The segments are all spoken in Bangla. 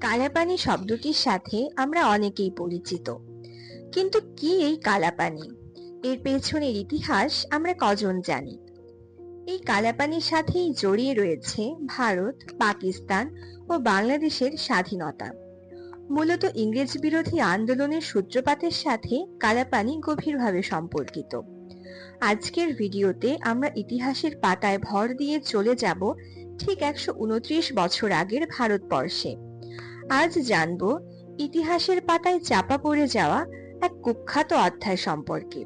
কালাপানি শব্দটির সাথে আমরা অনেকেই পরিচিত। কিন্তু কি এই কালাপানি? এর পেছনের ইতিহাস আমরা কজন জানি? এই কালাপানির সাথেই জড়িয়ে রয়েছে ভারত, পাকিস্তান ও বাংলাদেশের স্বাধীনতা। মূলত ইংরেজ বিরোধী আন্দোলনের সূত্রপাতের সাথে কালাপানি গভীরভাবে সম্পর্কিত। আজকের ভিডিওতে আমরা ইতিহাসের পাতায় ভর দিয়ে চলে যাব ঠিক একশো উনত্রিশ বছর আগের ভারতবর্ষে। আজ জানব ইতিহাসের পাতায় চাপা পড়ে যাওয়া এক কুখ্যাত অধ্যায় সম্পর্কে,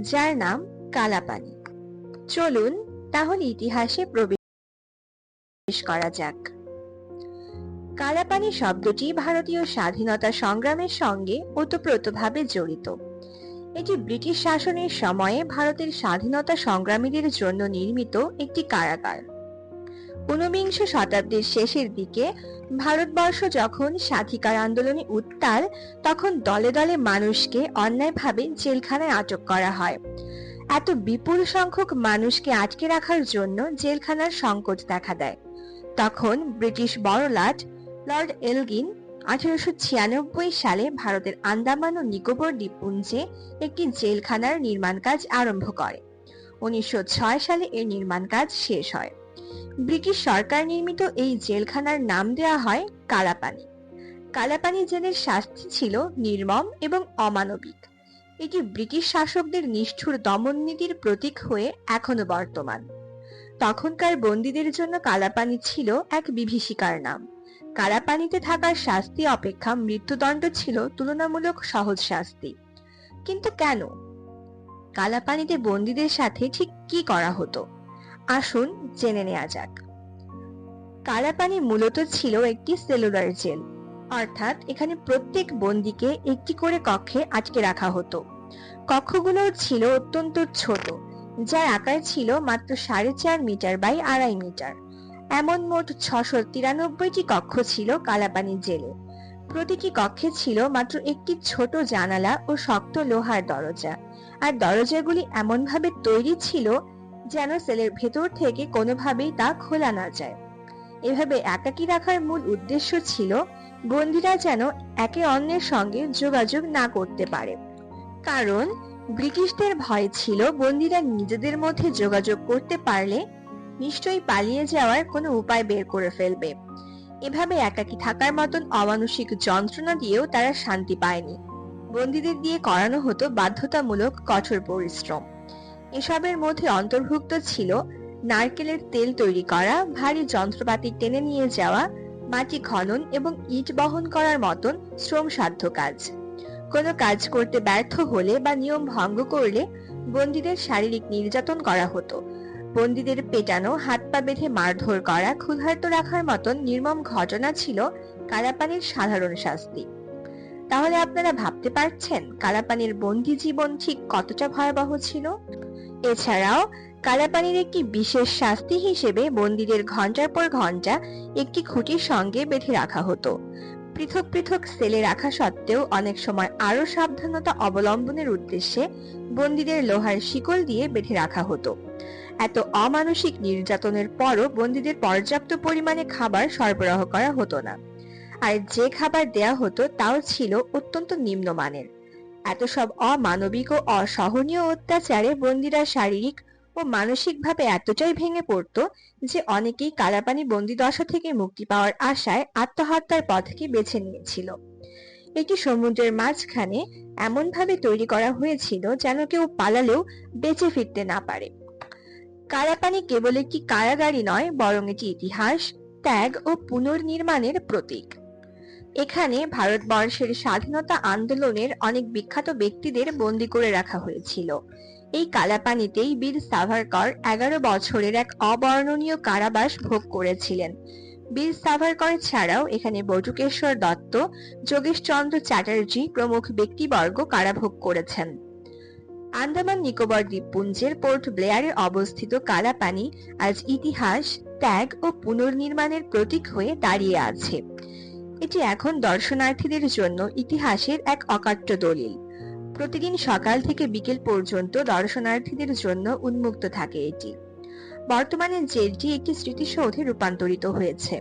যার নাম কালাপানি। চলুন তাহলে ইতিহাসে প্রবেশ করা যাক। কালাপানি শব্দটি ভারতীয় স্বাধীনতা সংগ্রামের সঙ্গে ওতপ্রোতভাবে জড়িত। এটি ব্রিটিশ শাসনের সময়ে ভারতের স্বাধীনতা সংগ্রামীদের জন্য নির্মিত একটি কারাগার। ঊনবিংশ শতাব্দীর শেষের দিকে ভারতবর্ষ যখন স্বাধিকার আন্দোলনে উত্তাল, তখন দলে দলে মানুষকে অন্যায়ভাবে জেলখানায় আটক করা হয়। এত বিপুল সংখ্যক মানুষকে আটকে রাখার জন্য জেলখানার সংকট দেখা দেয়। তখন ব্রিটিশ বড়লাট লর্ড এলগিন আঠারোশো ছিয়ানব্বই সালে ভারতের আন্দামান ও নিকোবর দ্বীপপুঞ্জে একটি জেলখানার নির্মাণ কাজ আরম্ভ করে। উনিশশো ছয় সালে এর নির্মাণ কাজ শেষ হয়। ব্রিটিশ সরকার নির্মিত এই জেলখানার নাম দেওয়া হয় কালাপানি। কালাপানি জেলের শাস্তি ছিল নির্মম এবং অমানবিক। এটি ব্রিটিশ শাসকদের নিষ্ঠুর দমন নীতির প্রতীক হয়ে এখনও বর্তমান। তখনকার বন্দীদের জন্য কালাপানি ছিল এক বিভীষিকার নাম। কালাপানিতে থাকার শাস্তি অপেক্ষা মৃত্যুদণ্ড ছিল তুলনামূলক সহজ শাস্তি। কিন্তু কেন? কালাপানিতে বন্দীদের সাথে ঠিক কি করা হতো? আসুন জেনে নেওয়া যাক। কালাপানি মূলত ছিল একটি সেলুলার জেল, অর্থাৎ এখানে প্রত্যেক বন্দীকে একটি করে কক্ষে আটকে রাখা হতো। কক্ষগুলো ছিল অত্যন্ত ছোট, যার আকার ছিল মাত্র সাড়ে চার মিটার বাই আড়াই মিটার। এমন মোট ছশো তিরানব্বইটি কক্ষ ছিল কালাপানি জেলে। প্রতিটি কক্ষে ছিল মাত্র একটি ছোট জানালা ও শক্ত লোহার দরজা, আর দরজাগুলি এমনভাবে তৈরি ছিল যেন সেলের ভেতর থেকে কোনোভাবেই তা খোলা না যায়। এভাবে একাকী রাখার মূল উদ্দেশ্য ছিল বন্দীরা যেন একে অন্যের সঙ্গে যোগাযোগ না করতে পারে। কারণ ব্রিটিশদের ভয় ছিল বন্দীরা নিজেদের মধ্যে যোগাযোগ করতে পারলে নিশ্চয়ই পালিয়ে যাওয়ার কোনো উপায় বের করে ফেলবে। এভাবে একাকী থাকার মতন অমানসিক যন্ত্রণা দিয়েও তারা শান্তি পায়নি। বন্দীদের দিয়ে করানো হতো বাধ্যতামূলক কঠোর পরিশ্রম। এসবের মধ্যে অন্তর্ভুক্ত ছিল নারকেলের তেল তৈরি করা, ভারী যন্ত্রপাতি টেনে নিয়ে যাওয়া, মাটি খনন এবং ইট বহন করার মতন শ্রমসাধ্য কাজ। কোনো কাজ করতে ব্যর্থ হলে বা নিয়ম ভঙ্গ করলে বন্দীদের শারীরিক নির্যাতন করা হতো। বন্দীদের পেটানো, হাত পা বেঁধে মারধর করা, ক্ষুধার্ত রাখার মতন নির্মম ঘটনা ছিল কালাপানির সাধারণ শাস্তি। তাহলে আপনারা ভাবতে পারছেন কালাপানির বন্দি জীবন ঠিক কতটা ভয়াবহ ছিল? এছাড়াও, কালাপানির একটি বিশেষ শাস্তি হিসেবে বন্দীদের ঘণ্টার পর ঘণ্টা একটি খুঁটির সঙ্গে বেঁধে রাখা হতো। পৃথক পৃথক সেলে রাখা সত্ত্বেও অনেক সময় আরও সাবধানতা অবলম্বনের উদ্দেশ্যে বন্দীদের লোহার শিকল দিয়ে বেঁধে রাখা হতো। এত অমানসিক নির্যাতনের পরও বন্দীদের পর্যাপ্ত পরিমাণে খাবার সরবরাহ করা হতো না। আর যে খাবার দেয়া হতো তাও ছিল অত্যন্ত নিম্নমানের। এত সব অমানবিক ও অসহনীয় অত্যাচারে বন্দীরা শারীরিক ও মানসিকভাবে এতটাই ভেঙে পড়ত যে অনেকেই কালাপানি বন্দি দশা থেকে মুক্তি পাওয়ার আশায় আত্মহত্যার পথকে বেছে নিয়েছিল। এটি সমুদ্রের মাঝখানে এমনভাবে তৈরি করা হয়েছিল যেন কেউ পালালেও বেঁচে ফিরতে না পারে। কালাপানি কেবল একটি কারাগারই নয়, বরং এটি ইতিহাস, ত্যাগ ও পুনর্নির্মাণের প্রতীক। এখানে ভারতবর্ষের স্বাধীনতা আন্দোলনের অনেক বিখ্যাত ব্যক্তিদের বন্দী করে রাখা হয়েছিল। এই কালাপানিতেই বীর সাভারকর এগারো বছরের এক অবর্ণনীয় কারাবাস ভোগ করেছিলেন। বীর সাভারকর ছাড়াও এখানে বটুকেশ্বর দত্ত, যোগেশচন্দ্র চ্যাটার্জি প্রমুখ ব্যক্তিবর্গ কারাভোগ করেছেন। আন্দামান নিকোবর দ্বীপপুঞ্জের পোর্ট ব্লেয়ারে অবস্থিত কালাপানি আজ ইতিহাস, ত্যাগ ও পুনর্নির্মাণের প্রতীক হয়ে দাঁড়িয়ে আছে। এটি এখন দর্শনার্থীদের জন্য ইতিহাসের এক অকাট্য দলিল। প্রতিদিন সকাল থেকে বিকেল পর্যন্ত দর্শনার্থীদের জন্য উন্মুক্ত থাকে এটি। বর্তমানে জেলটি একটি স্মৃতিসৌধে রূপান্তরিত হয়েছে।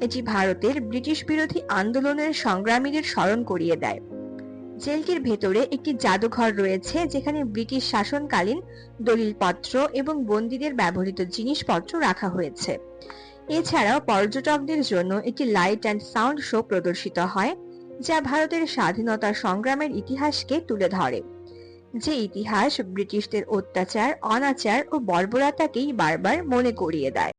এটি ভারতের ব্রিটিশ বিরোধী আন্দোলনের সংগ্রামীদের স্মরণ করিয়ে দেয়। জেলটির ভেতরে একটি জাদুঘর রয়েছে যেখানে ব্রিটিশ শাসনকালীন দলিলপত্র এবং বন্দীদের ব্যবহৃত জিনিসপত্র রাখা হয়েছে। এছাড়াও পর্যটকদের জন্য একটি লাইট অ্যান্ড সাউন্ড শো প্রদর্শিত হয়, যা ভারতের স্বাধীনতা সংগ্রামের ইতিহাসকে তুলে ধরে। যে ইতিহাস ব্রিটিশদের অত্যাচার, অনাচার ও বর্বরতাকেই বারবার মনে করিয়ে দেয়।